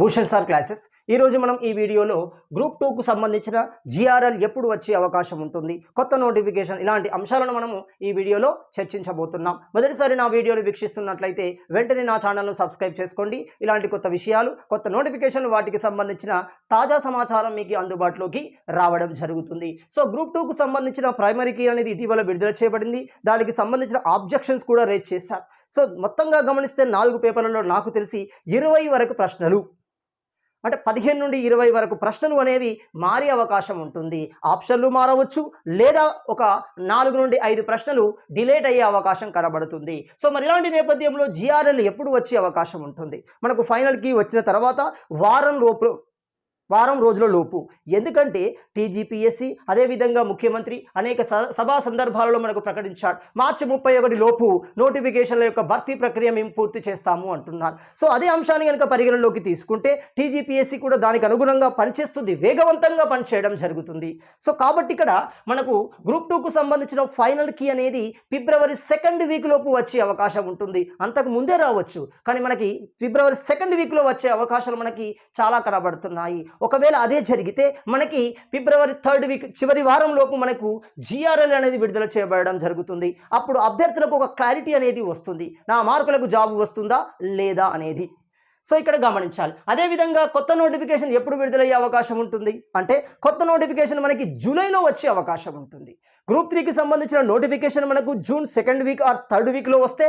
Bhushan sir classes. ఈరోజు మనం ఈ వీడియోలో గ్రూప్ టూకు సంబంధించిన జిఆర్ఎల్ ఎప్పుడు వచ్చే అవకాశం ఉంటుంది కొత్త నోటిఫికేషన్ ఇలాంటి అంశాలను మనము ఈ వీడియోలో చర్చించబోతున్నాం. మొదటిసారి నా వీడియోలు వీక్షిస్తున్నట్లయితే వెంటనే నా ఛానల్ను సబ్స్క్రైబ్ చేసుకోండి. ఇలాంటి కొత్త విషయాలు కొత్త నోటిఫికేషన్లు వాటికి సంబంధించిన తాజా సమాచారం మీకు అందుబాటులోకి రావడం జరుగుతుంది. సో గ్రూప్ టూకు సంబంధించిన ప్రైమరీ కీ అనేది ఇటీవల విడుదల చేయబడింది. దానికి సంబంధించిన ఆబ్జెక్షన్స్ కూడా రేజ్ చేశారు. సో మొత్తంగా గమనిస్తే నాలుగు పేపర్లలో నాకు తెలిసి ఇరవై వరకు ప్రశ్నలు అంటే పదిహేను నుండి ఇరవై వరకు ప్రశ్నలు అనేవి మారే అవకాశం ఉంటుంది. ఆప్షన్లు మారవచ్చు లేదా ఒక నాలుగు నుండి ఐదు ప్రశ్నలు డిలేట్ అయ్యే అవకాశం కనబడుతుంది. సో మరి ఇలాంటి నేపథ్యంలో జిఆర్ఎల్ ఎప్పుడు వచ్చే అవకాశం ఉంటుంది? మనకు ఫైనల్కి వచ్చిన తర్వాత వారం లోపు వారం రోజుల లోపు. ఎందుకంటే టీజీపీఎస్సీ అదేవిధంగా ముఖ్యమంత్రి అనేక సభా సందర్భాలలో మనకు ప్రకటించాడు మార్చి ముప్పై ఒకటి లోపు నోటిఫికేషన్ల యొక్క భర్తీ ప్రక్రియ మేము పూర్తి చేస్తాము అంటున్నారు. సో అదే అంశాన్ని కనుక పరిగణలోకి తీసుకుంటే టీజీపీఎస్సీ కూడా దానికి అనుగుణంగా పనిచేస్తుంది వేగవంతంగా పనిచేయడం జరుగుతుంది. సో కాబట్టి ఇక్కడ మనకు గ్రూప్ టూకు సంబంధించిన ఫైనల్ కీ అనేది ఫిబ్రవరి సెకండ్ వీక్ లోపు వచ్చే అవకాశం ఉంటుంది. అంతకు ముందే రావచ్చు. కానీ మనకి ఫిబ్రవరి సెకండ్ వీక్లో వచ్చే అవకాశాలు మనకి చాలా కనబడుతున్నాయి. ఒకవేళ అదే జరిగితే మనకి ఫిబ్రవరి థర్డ్ వీక్ చివరి వారం లోపు మనకు జిఆర్ఎల్ అనేది విడుదల చేయబడడం జరుగుతుంది. అప్పుడు అభ్యర్థులకు ఒక క్లారిటీ అనేది వస్తుంది. నా మార్కులకు జాబ్ వస్తుందా? లేదా? అనేది. సో ఇక్కడ గమనించాలి. అదేవిధంగా కొత్త నోటిఫికేషన్ ఎప్పుడు విడుదలయ్యే అవకాశం ఉంటుంది? అంటే కొత్త నోటిఫికేషన్ మనకి జూలైలో వచ్చే అవకాశం ఉంటుంది. గ్రూప్ త్రీకి సంబంధించిన నోటిఫికేషన్ మనకు June second week or third వీక్లో వస్తే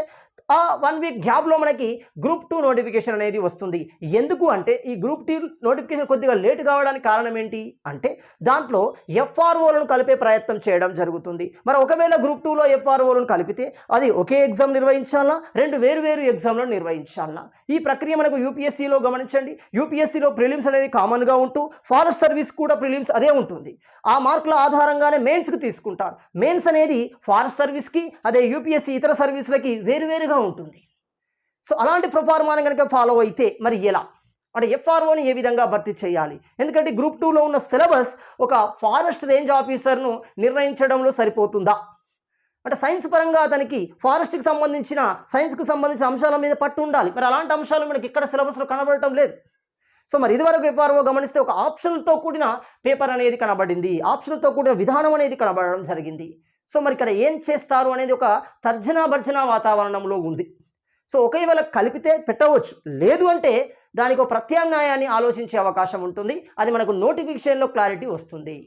ఆ వన్ వీక్ గ్యాప్లో మనకి గ్రూప్ టూ నోటిఫికేషన్ అనేది వస్తుంది. ఎందుకు అంటే ఈ గ్రూప్ టూ నోటిఫికేషన్ కొద్దిగా లేట్ కావడానికి కారణం ఏంటి? అంటే దాంట్లో ఎఫ్ఆర్ఓలను కలిపే ప్రయత్నం చేయడం జరుగుతుంది. మరి ఒకవేళ గ్రూప్ టూలో ఎఫ్ఆర్ఓలను కలిపితే అది ఒకే ఎగ్జామ్ నిర్వహించాలా రెండు వేరు వేరు ఎగ్జామ్లను నిర్వహించాలా ఈ ప్రక్రియ మనకు యూపీఎస్సీలో గమనించండి. యూపీఎస్సీలో ప్రిలిమ్స్ అనేది కామన్గా ఉంటూ ఫారెస్ట్ సర్వీస్ కూడా ప్రిలిమ్స్ అదే ఉంటుంది. ఆ మార్కుల ఆధారంగానే మెయిన్స్కి తీసుకుంటారు. మెయిన్స్ అనేది ఫారెస్ట్ సర్వీస్కి అదే యూపీఎస్సీ ఇతర సర్వీసులకి వేరువేరుగా ఉంటుంది. సో అలాంటి ప్రొఫార్మాని కనుక ఫాలో అయితే మరి ఎలా? అంటే ఎఫ్ఆర్ఓని ఏ విధంగా భర్తీ చేయాలి? ఎందుకంటే గ్రూప్ టూలో ఉన్న సిలబస్ ఒక ఫారెస్ట్ రేంజ్ ఆఫీసర్ను నిర్ణయించడంలో సరిపోతుందా? అంటే సైన్స్ పరంగా అతనికి ఫారెస్ట్కి సంబంధించిన సైన్స్కి సంబంధించిన అంశాల మీద పట్టు ఉండాలి. మరి అలాంటి అంశాలు మనకి ఇక్కడ సిలబస్లో కనబడటం లేదు. సో మరి ఇదివరకు ఎఫ్ఆర్ఓ గమనిస్తే ఒక ఆప్షన్తో కూడిన పేపర్ అనేది కనబడింది. ఆప్షన్తో కూడిన విధానం అనేది కనబడడం జరిగింది. సో మరి ఇక్కడ ఏం చేస్తారు అనేది ఒక తర్జనా భర్జనా వాతావరణంలో ఉంది. సో ఒకవేళ కలిపితే పెట్టవచ్చు. లేదు అంటే దానికి ఒక ప్రత్యామ్నాయాన్ని ఆలోచించే అవకాశం ఉంటుంది. అది మనకు నోటిఫికేషన్లో క్లారిటీ వస్తుంది.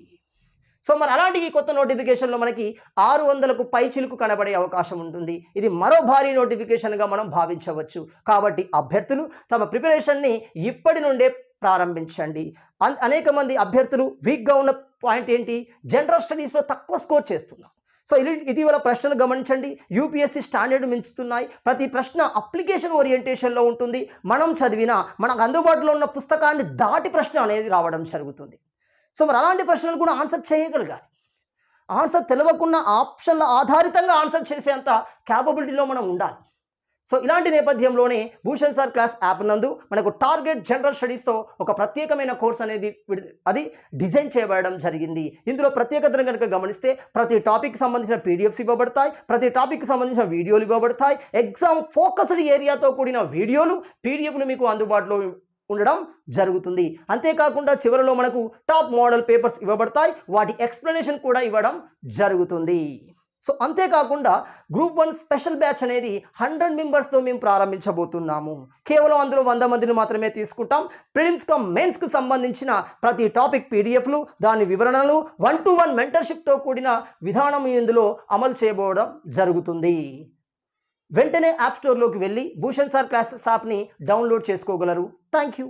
సో మరి అలాంటి ఈ కొత్త నోటిఫికేషన్లో మనకి ఆరు వందలకు పై చిలుకు కనబడే అవకాశం ఉంటుంది. ఇది మరో భారీ నోటిఫికేషన్గా మనం భావించవచ్చు. కాబట్టి అభ్యర్థులు తమ ప్రిపరేషన్ని ఇప్పటి నుండే ప్రారంభించండి. అన్- అనేక మంది అభ్యర్థులు వీక్గా ఉన్న పాయింట్ ఏంటి? జనరల్ స్టడీస్లో తక్కువ స్కోర్ చేస్తున్నారు. సో ఇటీవల ప్రశ్నలు గమనించండి. యూపీఎస్సీ స్టాండర్డ్ మించుతున్నాయి. ప్రతి ప్రశ్న అప్లికేషన్ ఓరియంటేషన్లో ఉంటుంది. మనం చదివిన మనకు అందుబాటులో ఉన్న పుస్తకాన్ని దాటి ప్రశ్న అనేది రావడం జరుగుతుంది. సో మరి అలాంటి ప్రశ్నలు కూడా ఆన్సర్ చేయగలగాలి. ఆన్సర్ తెలియకుండా ఆప్షన్ల ఆధారితంగా ఆన్సర్ చేసేంత క్యాపబిలిటీలో మనం ఉండాలి. సో ఇలాంటి నేపథ్యంలోనే భూషణ్ సార్ క్లాస్ యాప్ నందు మనకు టార్గెట్ జనరల్ స్టడీస్తో ఒక ప్రత్యేకమైన కోర్స్ అనేది అది డిజైన్ చేయబడడం జరిగింది. ఇందులో ప్రత్యేకతను కనుక గమనిస్తే ప్రతి టాపిక్ సంబంధించిన పీడిఎఫ్స్ ఇవ్వబడతాయి ప్రతి టాపిక్ సంబంధించిన వీడియోలు ఇవ్వబడతాయి ఎగ్జామ్ ఫోకస్డ్ ఏరియాతో కూడిన వీడియోలు పీడిఎఫ్లు మీకు అందుబాటులో ఉండడం జరుగుతుంది. అంతేకాకుండా చివరిలో మనకు టాప్ మోడల్ పేపర్స్ ఇవ్వబడతాయి. వాటి ఎక్స్ప్లెనేషన్ కూడా ఇవ్వడం జరుగుతుంది. సో అంతేకాకుండా గ్రూప్ వన్ స్పెషల్ బ్యాచ్ అనేది హండ్రెడ్ మెంబర్స్తో మేము ప్రారంభించబోతున్నాము. కేవలం అందులో వంద మందిని మాత్రమే తీసుకుంటాం. ప్రిలిమ్స్ కమ్ మెయిన్స్కి సంబంధించిన ప్రతి టాపిక్ పీడిఎఫ్లు దాని వివరణలు వన్ టు వన్ మెంటర్షిప్తో కూడిన విధానం ఇందులో అమలు చేయబోవడం జరుగుతుంది. వెంటనే యాప్ స్టోర్లోకి వెళ్ళి భూషణ్ సార్ క్లాసెస్ యాప్ని డౌన్లోడ్ చేసుకోగలరు. Thank you